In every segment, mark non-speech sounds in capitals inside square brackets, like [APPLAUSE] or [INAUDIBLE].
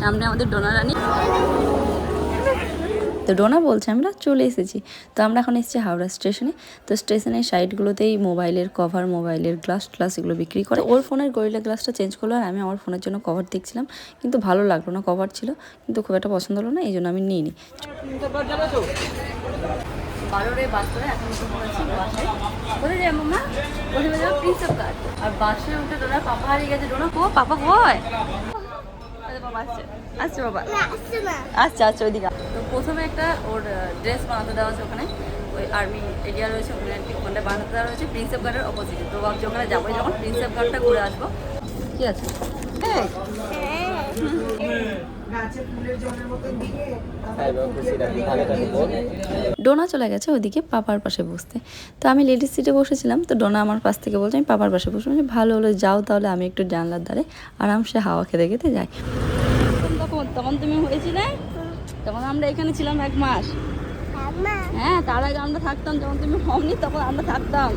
সামনে আমাদের ডোনা রানী। তো ডোনা বলছে আমরা চলে এসেছি। তো আমরা এখন এসেছি হাওড়া স্টেশনে। তো স্টেশনের সাইডগুলোতেই মোবাইলের কভার মোবাইলের গ্লাস ট্লাস এগুলো বিক্রি করে। ওর ফোনের গরিলা গ্লাসটা চেঞ্জ করল আর আমি আমার ফোনের জন্য কভার দেখছিলাম। কিন্তু ভালো লাগল না কভার ছিল। কিন্তু খুব একটা পছন্দ হলো না এই জন্য আমি নিই নি বারোরে বাস করে এখন উঠে পড়েছি বাসে। কোথায় যাই মামা ওখানে যাব প্রিন্সেপ ঘাট আর বাসে উঠে ডোনা পাপা হারিয়ে গেছে। ডোনা কো পাপা কয় বাবা আসছে। আসছে বাবা। আচ্ছা আচ্ছা ওইদিকে। তো প্রথমে একটা ওর ড্রেস বানাতে দেওয়া আছে ওখানে। ওই আর্মি এরিয়া রয়েছে ওখানে আর কি। ওখানটা বানাতে দেওয়া রয়েছে প্রিন্সেপ গার্ডের অপোজিটে তো ভাবছি ওখানে যাব যখন। প্রিন্সেপ গার্ডটা ঘুরে আসব। কি আছে? এই, ডোনা চলে গেছে ওইদিকে পাপার পাশে বসতে। তো আমি লেডিস সিটে বসেছিলাম তো ডোনা আমার পাশ থেকে বলছে আমি পাপার পাশে বলছি, ভালো হলো যাও তাহলে আমি একটু জানলার ধারে আরামসে হাওয়া খেতে খেতে যাই। তখন তখন তুমি হয়েছিলে? তখন আমরা এখানে ছিলাম এক মাস। হ্যাঁ তার আগে আমরা থাকতাম যখন তুমি হমনি তখন আমরা থাকতাম।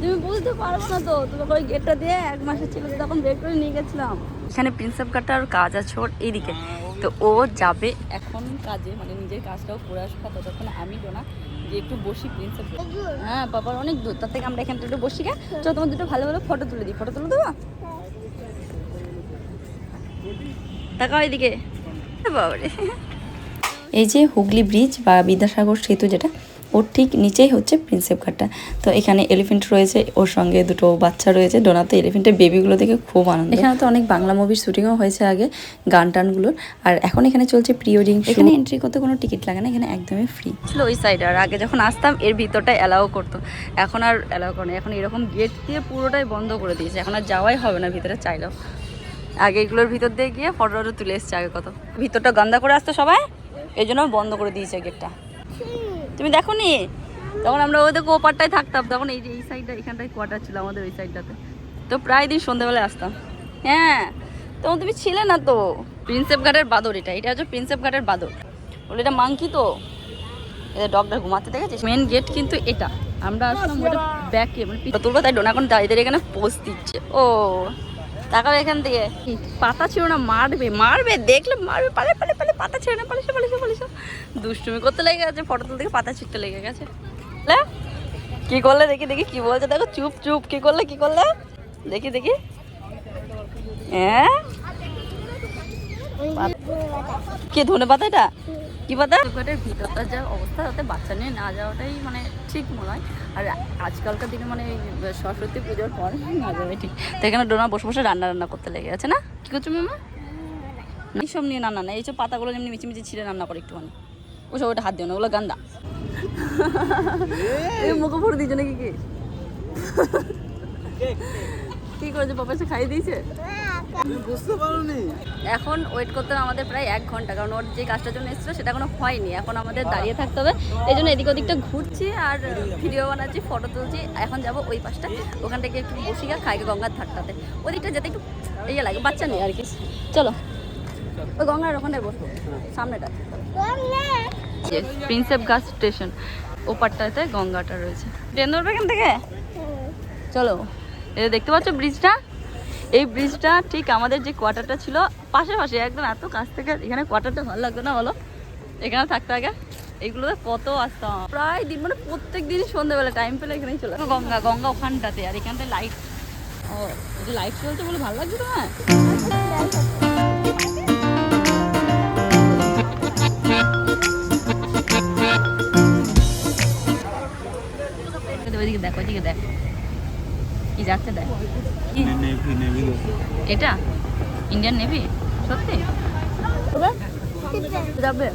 তুমি বুঝতে পারব না তো তোমাকে ওই গেটটা দিয়ে এক মাসের ছিল তখন বের করে নিয়ে গেছিলাম। এখানে প্রিন্সেপ ঘাটটার কাজ আছে ওর এইদিকে। তো ও যাবে এখন কাজে মানে নিজের কাজটাও করে আসব ততক্ষণ আমি না যে একটু বসি প্রিন্সেপ হ্যাঁ বাবার অনেক দূর তার থেকে আমরা এখান থেকে একটু বসি গে চলো তোমার দুটো ভালো ভালো ফটো তুলে দিই ফটো তুলে দেবো? তাকাও এদিকে বাবারে। এই যে হুগলি ব্রিজ বা বিদ্যাসাগর সেতু যেটা ওর ঠিক নিচেই হচ্ছে প্রিন্সেপ ঘাটটা তো এখানে এলিফেন্ট রয়েছে ওর সঙ্গে দুটো বাচ্চা রয়েছে ডোনাতে এলিফেন্টের বেবিগুলো দেখে খুব আনন্দ। এখানে তো অনেক বাংলা মুভির শুটিংও হয়েছে আগে গান টানগুলোর আর এখন এখানে চলছে প্রি ওয়েডিং এখানে এন্ট্রি করতে কোনো টিকিট লাগে না এখানে একদমই ফ্রি ছিল ওই সাইডে আর আগে যখন আসতাম এর ভিতরটা অ্যালাও করতো। এখন আর অ্যালাও করে না এখন এরকম গেট দিয়ে পুরোটাই বন্ধ করে দিয়েছে। এখন আর যাওয়াই হবে না ভিতরে চাইলেও। আগে এগুলোর ভিতর দিয়ে গিয়ে ফটো টটো তুলে এসছে আগে কত। ভিতরটা গন্দা করে আসতো সবাই এই জন্য বন্ধ করে দিয়েছে গেটটা তুমি দেখো নি তখন আমরা ওদের ওপারটায় থাকতাম, তখন এই যে এই সাইডটা এখানটায় কোয়ার্টার ছিল আমাদের ওই সাইডটাতে তো প্রায় দিন সন্ধ্যেবেলায় আসতাম। হ্যাঁ তখন তুমি ছিলে না তো। প্রিন্সেপ ঘাটের বাদর এটা। এটা হচ্ছে প্রিন্সেপ ঘাটের বাদর। বলে এটা মাংকি তো। এটা ডগটা ঘুমাতে দেখেছিস? মেন গেট কিন্তু এটা। আমরা আসলাম ব্যাকে মানে তুলবো তাই ডোনা এখন দাঁড়িয়ে এখানে পোজ দিচ্ছে। ও। তাকাও এখান থেকে। পাতা ছিল না মারবে মারবে দেখলে মারবে পালে পালে পালে পাতা ছিল না পালিশ পালিশ পালিশ। দুষ্টুমি করতে লেগে গেছে ফটো তুলতে পাতা ছিটতে লেগে গেছে। লে? কি করলে? দেখি দেখি কি বলছে? দেখো চুপ চুপ কি করলে কি করলে? দেখি দেখি। হ্যাঁ? কি ধনে পাতা এটা কি পাতা ঘাটের ভিতরটা যা অবস্থা তাতে বাচ্চা নিয়ে না যাওয়াটাই মানে ঠিক মনে হয় আর আজকালকার দিনে মানে এই সরস্বতী পুজোর পর [LAUGHS] না যাবে ঠিক। তো এখানে ডোনা বসে বসে রান্না রান্না করতে লেগে আছে না? কি করছ মামা? এইসব নিয়ে রান্না না এইসব পাতাগুলো যেমনি মিচি মিচি ছিঁড়ে রান্না করে একটুখানি। ওসব ওটা হাত দিও না ওগুলো গান্দা। [LAUGHS] এই মুখে ভরে দিয়েছে নাকি কি? কি করেছে? পাপা এসে খাইয়ে দিয়েছে? বুঝতে পারোনি। এখন ওয়েট করতে হবে আমাদের প্রায় এক ঘণ্টা কারণ ওর যে কাজটার জন্য এসেছিল সেটা কোনো হয়নি। এখন আমাদের দাঁড়িয়ে থাকতে হবে। এই জন্য এদিক ওদিকটা ঘুরছি আর ভিডিও বানাচ্ছি ফটো তুলছি। এখন যাব ওই পাশটা। ওখান থেকে একটু বসি গা খাইকে গঙ্গার ধারটাতে। ওদিকটা যেতে একটু ইয়ে লাগে বাচ্চা নেই আর কি। চলো। ওই গঙ্গার ওখানটায় বসবো। সামনেটা। প্রিন্সেপ ঘাট স্টেশন ওপারটাতে গঙ্গাটা রয়েছে। ট্রেন ধরবে এখান থেকে? চলো। এই দেখতে পাচ্ছ ব্রিজটা? এই ব্রিজটা ঠিক আমাদের যে কোয়ার্টারটা ছিল, পাশে পাশে, একদম এত কাছ থেকে, এখানে কোয়ার্টারটা ভালো লাগতো না বলো? এখানে থাকতে আগে। এইগুলোতে কত আসতাম। প্রায় দিন মানে প্রত্যেক দিনই সন্ধ্যেবেলা টাইম পেলে এখানেই চলে। গঙ্গা গঙ্গা ওখানটাতে, আর এখানটায় লাইট ও যে লাইট চলছে বলে ভালো লাগছে তোমার দেখো ওইদিকে দেখ। কি নেভি এটা? ইন্ডিয়ান নেভি সত্যি? যাবে।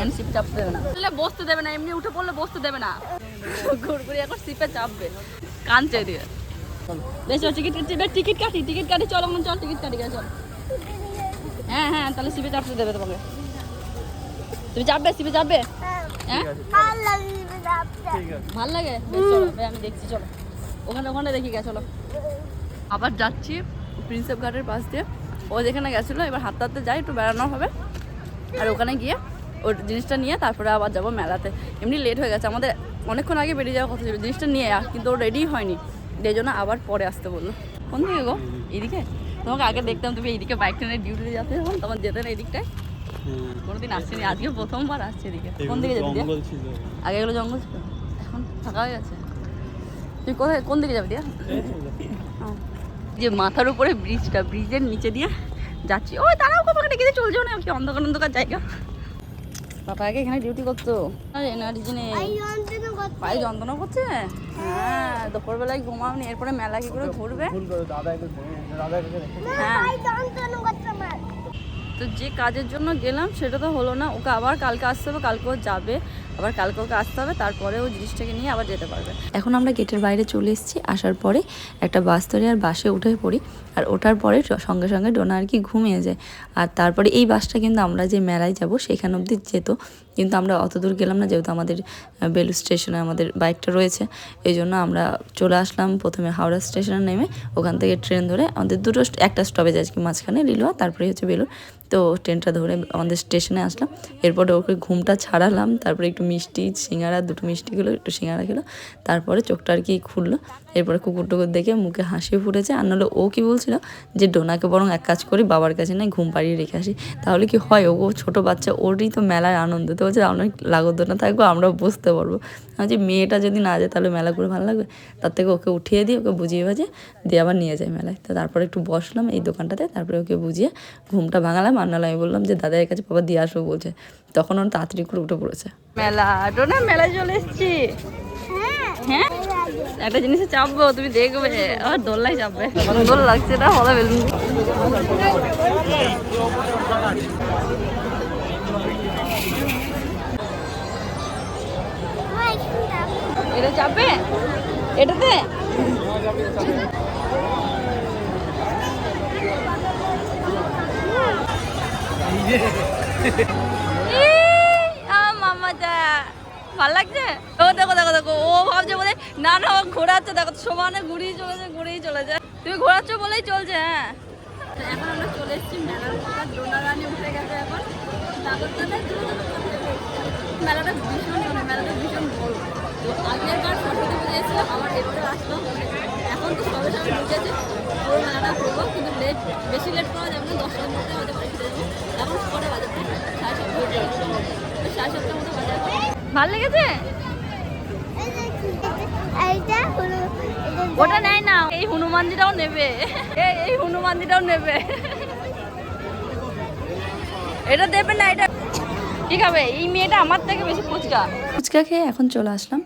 এমনি চাপতে দেবে না। বসতে দেবে না এমনি উঠে পড়লে বসতে দেবে না। ঘুরঘুরি এখন শিপে চাপবে। কানছে দিয়ে। বেশ টিকিট টিকিট কাটি টিকিট কাটি চলো মনে চল টিকিট কাটি চল। হ্যাঁ হ্যাঁ তাহলে চাপতে দেবে তোমাকে। তুমি চাপবে চাপবে? হ্যাঁ। ভালো লাগে? চলো আমি দেখছি চলো। ওখানে ওখানে দেখি গে চলো আবার যাচ্ছি প্রিন্সেপ ঘাটের পাশ দিয়ে। ও যেখানে গেছিল এবার হাঁটতে হাঁটতে যাই একটু বেড়ানো হবে। আর ওখানে গিয়ে ওর জিনিসটা নিয়ে তারপরে আবার যাব মেলাতে। এমনি লেট হয়ে গেছে আমাদের অনেকক্ষণ আগে বেরিয়ে যাওয়ার কথা ছিল জিনিসটা নিয়ে আস কিন্তু ও রেডি হয়নি। এই জন্য আবার পরে আসতে বলল। কোন দিকে গো? এইদিকে তোমাকে আগে দেখতাম তুমি এইদিকে বাইক টেনে ডিউটিতে যাতে যখন তখন যেতে না এদিকটায়? কোনোদিন আসছেনি আজকে প্রথমবার আসছে এদিকে। কোন দিকে যেতে? আগে এগুলো জঙ্গল ছিল? এখন ফাঁকা হয়ে গেছে? তুই কোথায় কোন দিকে যাবি দিয়া? যে মাথার উপরে ব্রিজটা ব্রিজের নিচে দিয়ে যাচ্ছি। ওই দাঁড়াও তোমাকে ডেকে দিয়ে চলছে না? কি অন্ধকার অন্ধকার জায়গা। বাবা আগে এখানে ডিউটি করতো। আর এনার্জি নেই। পায়ে যন্ত্রণা করছে। হ্যাঁ। দুপুরবেলায় ঘুমাওনি এরপরে মেলা কি করে ঘুরবে। হ্যাঁ। তো যে কাজের জন্য গেলাম সেটা তো হলো না। ওকে আবার কালকে আসতে হবে কালকে ও যাবে। আবার কালকে ওকে আসতে হবে, তারপরে ও জিনিসটাকে নিয়ে আবার যেতে পারবে। এখন আমরা গেটের বাইরে চলে এসেছি। আসার পরে একটা বাস ধরে আর বাসে উঠে পড়ি। আর ওঠার পরে সঙ্গে সঙ্গে ডোনা আর কি ঘুমিয়ে যায়। আর তারপরে এই বাসটা কিন্তু আমরা যে মেলায় যাব সেখান অবধি যেত। কিন্তু আমরা অত দূর গেলাম না, যেহেতু আমাদের বেলুর স্টেশনে আমাদের বাইকটা রয়েছে। এই জন্য আমরা চলে আসলাম প্রথমে হাওড়া স্টেশনে নেমে। ওখান থেকে ট্রেন ধরে আমাদের দুটো একটা স্টপেজ আজকে মাঝখানে লিলুয়া তারপরে হচ্ছে বেলুর তো ট্রেনটা ধরে আমাদের স্টেশনে আসলাম। এরপরে ওকে ঘুমটা ছাড়ালাম, তারপরে একটু মিষ্টি, সিঙ্গারা, দুটো মিষ্টি খেলো একটু সিঙ্গারা খেলো। তারপরে চোখটা আর কি খুললো। এরপরে কুকুর টুকুর দেখে মুখে হাসি ফুটেছে। আর নাহলে ও কি বলছিল? যে ডোনাকে বরং এক কাজ করি, বাবার কাছে নাই ঘুম পাড়িয়ে রেখে আসি। তাহলে কি হয়? ও ছোটো বাচ্চা, ওরই তো মেলার আনন্দ। তো হচ্ছে অনেক লাগতো না থাকব, আমরাও বুঝতে পারব। যে মেয়েটা যদি না যায় তাহলে মেলা করে ভালো লাগবে। তার থেকে ওকে উঠিয়ে দিই ওকে বুঝিয়ে বাজে দিয়ে আবার নিয়ে যাই মেলায়। তো তারপরে একটু বসলাম এই দোকানটাতে তারপরে ওকে বুঝিয়ে ঘুমটা ভাঙালাম। আর নাহলে আমি বললাম যে দাদার কাছে বাবা দিয়ে আসব বলছে। তখন ওর তাড়াতাড়ি করে উঠে পড়েছে। মেলা ডোনা মেলায় চলে এসেছি। হ্যাঁ? একটা জিনিসে চাপবো তুমি দেখবে। আর দোল্লাই চাপবে। দোল লাগছে না হলো বেলুন এটা চাপবে এটাতে? মামাটা ভালো লাগছে? ও, দেখো দেখো দেখো, ও ভাবছে বলে, না না, ও দেখো, সমানে ঘুরিয়ে চলেছে ঘুরিয়ে চলেছে। তুমি ঘোরাচ্ছ বলেই চলছে হ্যাঁ। মেলাটা ভীষণ মেলাটা ভীষণ বড়। আগের এখন তো সবে কিন্তু লেট বেশি লেট করা যাবে না, দশটার মধ্যে লেগেছে? ওটা নেয় না, এই হনুমানজিটাও নেবে। এই হনুমানজিটাও নেবে। এটা দেবে না, এটা ঠিক হবে এই মেয়েটা আমার থেকে বেশি ফুচকা। ফুচকা খেয়ে এখন চলে আসলাম।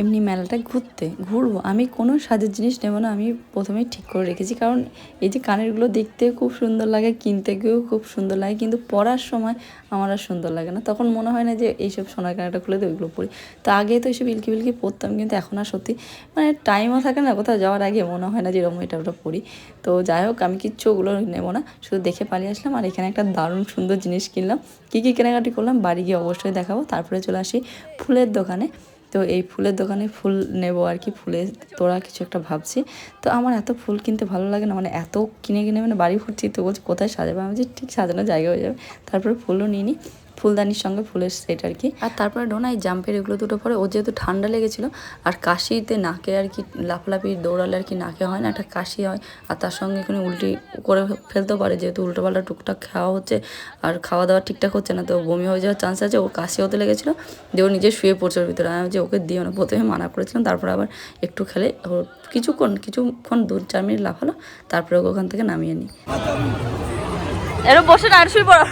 এমনি মেলাটা ঘুরতে, ঘুরবো। আমি কোনো সাজের জিনিস নেব না, আমি প্রথমেই ঠিক করে রেখেছি। কারণ এই যে কানেরগুলো দেখতেও খুব সুন্দর লাগে, কিনতে গিয়েও খুব সুন্দর লাগে, কিন্তু পরার সময় আমার আর সুন্দর লাগে না। তখন মনে হয় না যে এইসব সোনার কানেরটা খুলে দিয়ে ওইগুলো পরি। তো আগে তো এইসব ইলকি বিলকি পরতাম, কিন্তু এখন আর সত্যি মানে টাইমও থাকে না কোথাও যাওয়ার আগে, মনে হয় না যে এরকম এটা ওটা পরি। তো যাই হোক, আমি কিচ্ছু ওগুলো নেব না, শুধু দেখে পালিয়ে আসলাম আর এখানে একটা দারুণ সুন্দর জিনিস কিনলাম। কী কী কেনাকাটি করলাম, বাড়ি গিয়ে অবশ্যই দেখাবো। তারপরে চলে আসি ফুলের দোকানে। তো এই ফুলের দোকানে ফুল নেব আর কি, ফুলে তোরা কিছু একটা ভাবছি। তো আমার এত ফুল কিনতে ভালো লাগে না মানে এত কিনে কিনে মানে বাড়ি ফুটছি তো বলছি কোথায় সাজাবে, আমি যে ঠিক সাজানো জায়গা হয়ে যাবে, তারপরে ফুলও নিয়ে নিই ফুলদানির সঙ্গে ফুলের সেট আর কি। আর তারপরে ডোনা, এই জাম্পের এগুলো দুটো পরে ও যেহেতু ঠান্ডা লেগেছিল, আর কাশিতে নাকে আর কি লাফালাফি দৌড়ালে আর কি নাকে হয় না, একটা কাশি হয়, আর তার সঙ্গে এখানে উল্টি করে ফেলতেও পারে, যেহেতু উল্টোপাল্টা টুকটাক খাওয়া হচ্ছে, আর খাওয়া দাওয়া ঠিকঠাক হচ্ছে না, তো বমি হয়ে যাওয়ার চান্স আছে ও কাশি হতে লেগেছিলো দিয়ে ও নিজে শুয়ে পড়ছে ওর ভিতরে। আমি যে ওকে দিও না প্রথমে মানা করেছিলাম, তারপরে আবার একটু খেলে কিছুক্ষণ কিছুক্ষণ দু চার মিনিট লাফালো, তারপরে ওকে ওখান থেকে নামিয়ে নিই। একটু বসে না আর শুয়ে পড়ো।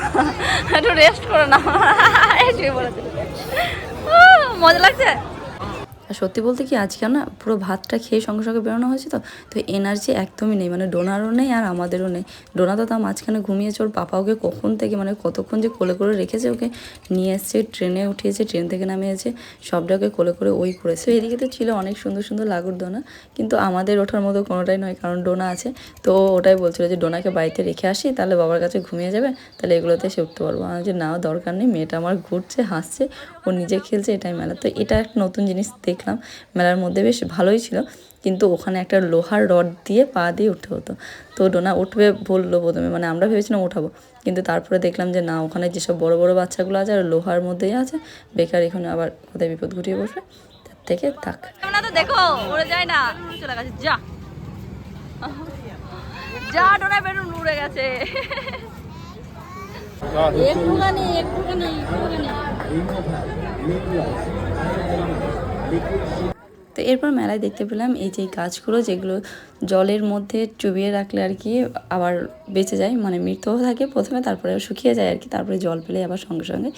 একটু রেস্ট করে না। শুয়ে উহ, মজা লাগছে? আর সত্যি বলতে কি আজকে না পুরো ভাতটা খেয়ে সঙ্গে সঙ্গে বেরোনো হয়েছে তো তো এনার্জি একদমই নেই মানে ডোনারও নেই আর আমাদেরও নেই। ডোনা তো তাও মাঝখানে ঘুমিয়েছে ওর পাপা ওকে কখন থেকে মানে কতক্ষণ যে কোলে করে রেখেছে ওকে নিয়ে এসছে, ট্রেনে উঠিয়েছে, ট্রেন থেকে নামিয়েছে সবটা ওকে কোলে করে ওই করেছে। এদিকে তো ছিল অনেক সুন্দর সুন্দর লাগুর ডোনা কিন্তু আমাদের ওঠার মতো কোনোটাই নয়, কারণ ডোনা আছে। তো ওটাই বলছিল যে, ডোনাকে বাড়িতে রেখে আসি, তাহলে বাবার কাছে ঘুমিয়ে যাবে, তাহলে এগুলোতে সে উঠতে পারব। আমি যে না, দরকার নেই, মেয়েটা আমার ঘুরছে, হাসছে, ও নিজে খেলছে, এটাই মেলা তো এটা একটা নতুন জিনিস দেখলাম। মেলার মধ্যে বেশ ভালোই ছিল কিন্তু ওখানে একটা লোহার রড দিয়ে পা দিয়ে উঠতে হতো। তো ডোনা উঠবে বলল প্রথমে মানে আমরা ভেবেছিলাম ওঠাবো। কিন্তু তারপরে দেখলাম যে না ওখানে যেসব বড় বড় বাচ্চাগুলো আছে আর লোহার মধ্যেই আছে বেকার এখানে আবার কোথায় বিপদ ঘটিয়ে বসবে? তার থেকে থাক। তো দেখো উড়ে যায় না। চলে গেছে যা। যা ডোনা বেরুন উড়ে গেছে। একটুখানি একটুখানি একটুখানি। তো এরপর মেলায় দেখতে পেলাম এই যে গাছগুলো যেগুলো জলের মধ্যে চুবিয়ে রাখলে আর কি আবার বেঁচে যায় মানে মৃতও থাকে প্রথমে তারপরে শুকিয়ে যায় আর কি, তারপরে জল পেলে আবার সঙ্গে সঙ্গে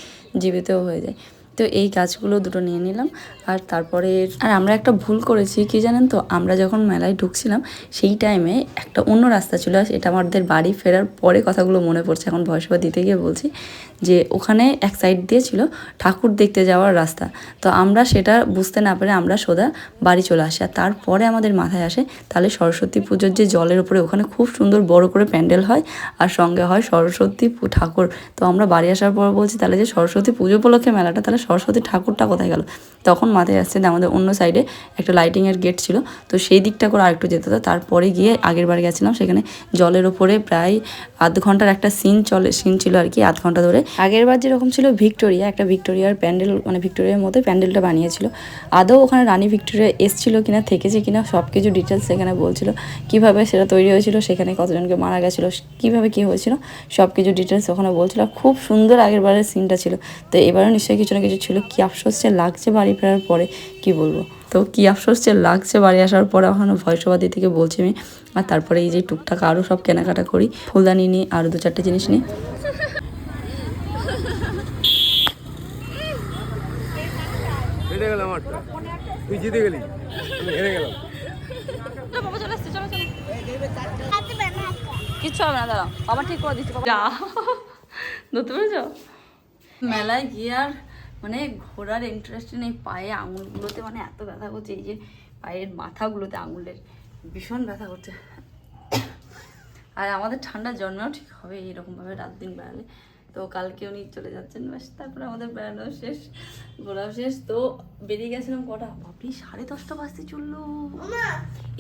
জীবিতও হয়ে যায়। তো এই গাছগুলো দুটো নিয়ে নিলাম আর তারপরে আর আমরা একটা ভুল করেছি, কি জানেন তো? আমরা যখন মেলায় ঢুকছিলাম, সেই টাইমে একটা অন্য রাস্তা ছিল এটা আমাদের বাড়ি ফেরার পরে কথাগুলো মনে পড়ছে। এখন ভয়সভা দিতে গিয়ে বলছি যে ওখানে এক সাইড দিয়ে ছিল ঠাকুর দেখতে যাওয়ার রাস্তা। তো আমরা সেটা বুঝতে না পেরে আমরা সোজা বাড়ি চলে আসি। আর তারপরে আমাদের মাথায় আসে, তাহলে সরস্বতী পুজোর যে জলের উপরে ওখানে খুব সুন্দর বড় করে প্যান্ডেল হয় আর সঙ্গে হয় সরস্বতী ঠাকুর। তো আমরা বাড়ি আসার পর বলছি, তাহলে যে সরস্বতী পুজো উপলক্ষে মেলাটা তাহলে সরস্বতী ঠাকুরটা কোথায় গেল? তখন মাথায় আসছে যে আমাদের অন্য সাইডে একটা লাইটিংয়ের গেট ছিল। তো সেই দিকটা করে আরেকটু যেতে হতো। তারপরে গিয়ে আগের বার গেছিলাম। সেখানে জলের ওপরে প্রায় আধ ঘণ্টার একটা সিন চলে সিন ছিল আর কি আধ ঘণ্টা ধরে। আগের বার যেরকম ছিল ভিক্টোরিয়া, একটা ভিক্টোরিয়ার প্যান্ডেল মানে ভিক্টোরিয়ার মধ্যে প্যান্ডেলটা বানিয়েছিল। আদৌ ওখানে রানী ভিক্টোরিয়া এসছিল কিনা, থেকেছে কিনা সব কিছু ডিটেলস সেখানে বলছিল। কীভাবে সেটা তৈরি হয়েছিল, সেখানে কতজনকে মারা গেছিল, কীভাবে কি হয়েছিল সব কিছু ডিটেলস ওখানে বলছিল। খুব সুন্দর আগের বারের সিনটা ছিল। তো এবারও নিশ্চয়ই কিছু না কিছু ছিল কি আফসোস যে লাগছে বাড়ি ফেরার পরে কি বলব? তো কি আফসোস যে লাগছে বাড়ি আসার পরে ওখানে ভয়সবাদী থেকে বলছি আমি আর তারপরে এই যে টুকটাক আরও সব কেনাকাটা করি ফুলদানি নিই আরও দু চারটে জিনিস নিই। হেরে গেলাম আমারটা তুই জিতে গেলি? হেরে গেলাম। বাবা চলে আসছে চলো চলো। কিচ্ছু হবে না দাঁড়াও। আবার ঠিক করে দিচ্ছি মেলায় গিয়ে আর মানে ঘোরার ইন্টারেস্ট নেই পায়ে আঙুলগুলোতে মানে এত ব্যথা করছে এই যে পায়ের মাথাগুলোতে আঙুলের ভীষণ ব্যথা করছে। আর আমাদের ঠান্ডা জন্মেও ঠিক হবে এইরকমভাবে রাত দিন বেড়ালে। তো কালকে উনি চলে যাচ্ছেন ব্যাস তারপরে আমাদের বেড়ানো শেষ ঘোরাও শেষ। তো বেরিয়ে গেছিলাম কটা? বাপরি সাড়ে দশটা বাজতে চলল।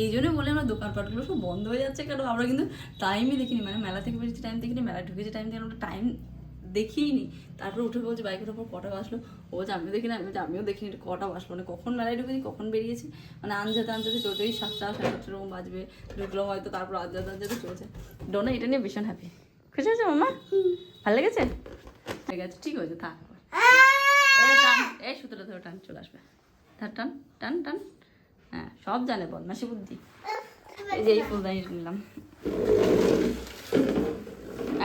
এই জন্য বলে আমরা দোকানপাটগুলো সব বন্ধ হয়ে যাচ্ছে কেন? আমরা কিন্তু টাইমই দেখিনি মানে মেলা থেকে বেরিয়েছি টাইম দেখিনি মেলা ঢুকেছে টাইম দেখি আমরা টাইম দেখিনি। তারপরে উঠে বলছে, বাইকের ওপর কটা বাসলো? ও বলছে, আমিও দেখিনি আমি বলছি আমিও দেখিনি কটা বাসলো? মানে কখন মেলায় ঢুকেছি, কখন বেরিয়েছি মানে আনজাতে আনজাতে চলছে ওই সাতটা, সাড়ে সাতটার রকম বাজবে ঢুকলো হয়তো, তারপর আনজাতে আনজাতে চলছে। ডোনা, এটা নিয়ে ভীষণ হ্যাপি খুশি হয়েছে মামা ভালো লেগেছে? ঠিক আছে, ঠিক হয়েছে, থাক। এই সুতোটা ধরে, টান, চলে আসবে। ধার, টান টান টান। হ্যাঁ সব জানে বদমাসি বুদ্ধি। এই যে এই ফুলদানি নিলাম।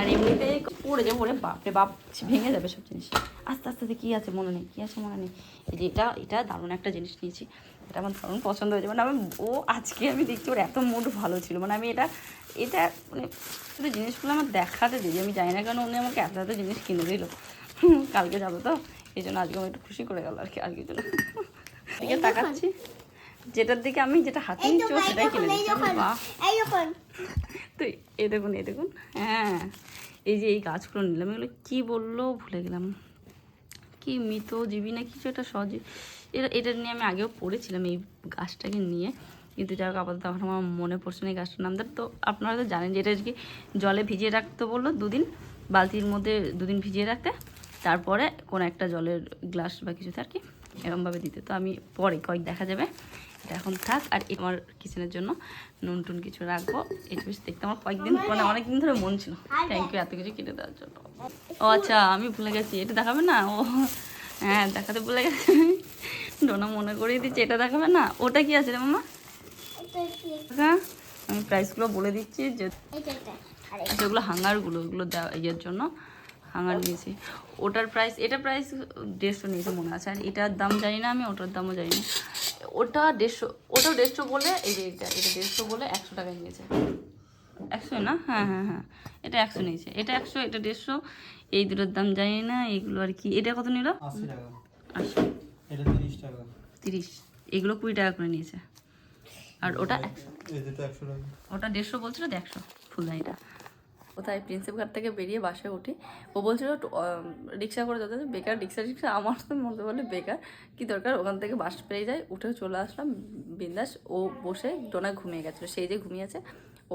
আর এমনিতে পড়ে যাব ওরে বাপরে বাপ ভেঙে যাবে সব জিনিস। আস্তে আস্তে কী আছে মনে নেই কী আছে মনে নেই। এই যে এটা এটা দারুণ একটা জিনিস নিয়েছি। এটা আমার দারুণ পছন্দ হয়েছে। মানে আমি ও আজকে আমি দেখছি ওর এত মুড ভালো ছিল। মানে আমি এটা এটা মানে শুধু জিনিসগুলো আমার দেখাতে দিই আমি জানি না কেন উনি আমাকে এত এত জিনিস কিনে দিল। কালকে যাব তো এই জন্য আজকে আমি একটু খুশি করে গেল আর কি আজকের জন্য। দিকে তাকাচ্ছি। যেটার দিকে আমি যেটা হাতে নিচ্ছি সেটাই কিনে দিচ্ছি। বাহ। যখন। তো এই দেখুন এ দেখুন। হ্যাঁ এই যে এই গাছগুলো নিলাম, এগুলো কী বলল ভুলে গেলাম। কি মৃত জীবী না কিছু একটা সহজে এটা এটা নিয়ে আমি আগেও পড়েছিলাম এই গাছটাকে নিয়ে। কিন্তু যাই হোক, আপাতত এখন আমার মনে পড়ছে না এই গাছটার নামটা। তো আপনারা তো জানেন যে এটা আর কি জলে ভিজিয়ে রাখতে বলল দুদিন, বালতির মধ্যে দুদিন ভিজিয়ে রাখতে। তারপরে কোনো একটা জলের গ্লাস বা কিছুতে আর কি এরমভাবে দিতে। তো আমি পরে কয়েক দেখা যাবে। এটা এখন থাক আর আমার কিচেনের জন্য নুন টুন কিছু রাখব। এই জিনিস দেখতে আমার কয়েকদিন মানে অনেকদিন ধরে মন ছিল। থ্যাংক ইউ এত কিছু কিনে দেওয়ার জন্য। ও আচ্ছা আমি ভুলে গেছি এটা দেখাবে না? ও হ্যাঁ দেখাতে ভুলে গেছি ডোনা মনে করিয়ে দিচ্ছে এটা দেখাবে না? ওটা কি আছে রে মামা? হ্যাঁ আমি প্রাইসগুলো বলে দিচ্ছি যে আরে। আচ্ছা হাঙ্গারগুলো ওগুলো দেওয়া ইয়ের জন্য। হাঙ্গার নিয়েছি। ওটার প্রাইস এটা প্রাইস দেড়শো নিয়েছে মনে আছে আর এটার দাম জানি না আমি ওটার দামও জানি না। ওটা দেড়শো ওটাও দেড়শো বলে এই যে এটা এটা দেড়শো বলে একশো টাকায় নিয়েছে। একশো না? হ্যাঁ হ্যাঁ হ্যাঁ। এটা একশো নিয়েছে। এটা একশো এটা দেড়শো এই দুটোর দাম জানি না এইগুলো আর কি। এটা কত নিল? আশি টাকা। তিরিশ এগুলো কুড়ি টাকা করে নিয়েছে। আর ওটা একশো একশো টাকা। ওটা দেড়শো বলছিল দেড়শো। ফুলদানিটা। কোথায়? প্রিন্সেপ ঘাট থেকে বেরিয়ে বাসে উঠি। ও বলছিল রিক্সা করে যেতে বেকার রিক্সা রিক্সা, আমার তো মনে বলে বেকার। কি দরকার? ওখান থেকে বাস পেয়ে যায় উঠে চলে আসলাম। বিন্দাস, ও বসে ডোনা ঘুমিয়ে গেছিল। সেই যে ঘুমিয়েছে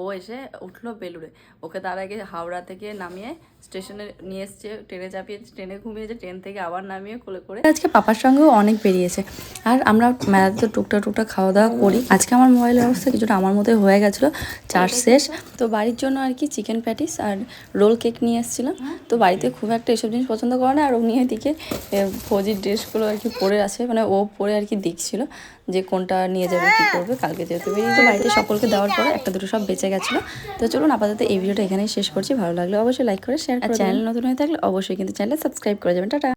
ও এসে উঠল বেলুড়ে। ওকে তার আগে হাওড়া থেকে নামিয়ে স্টেশনে নিয়ে এসছে ট্রেনে চাপিয়ে ট্রেনে ঘুমিয়েছে ট্রেন থেকে আবার নামিয়ে কোলে করে আজকে পাপার সঙ্গেও অনেক বেরিয়েছে। আর আমরা মেলাতে তো টুকটা টুকটাক খাওয়া দাওয়া করি। আজকে আমার মোবাইলের অবস্থা কিছুটা আমার মতোই হয়ে গেছিল। চার্জ শেষ। তো বাড়ির জন্য আর কি চিকেন প্যাটিস আর রোল কেক নিয়ে এসেছিলাম। তো বাড়িতে খুব একটা এসব জিনিস পছন্দ করে না। আর উনি এদিকে এ, ফৌজির ড্রেসগুলো আর কি পরে আছে। মানে ও পরে আর কি দেখছিল। যে কোনটা নিয়ে যাবে কি করবে কালকে যেহেতু বেরিয়ে তো বাড়িতে সকলকে দেওয়ার পর একটা দুটো সব বেঁচে গেছিল। তো চলুন আপাতত এই ভিডিওটা এখানেই শেষ করছি। ভালো লাগলে অবশ্যই লাইক করে শেয়ার চ্যানেল নতুন হয়ে থাকলে অবশ্যই কিন্তু চ্যানেল সাবস্ক্রাইব করে যাবেন। টাটা!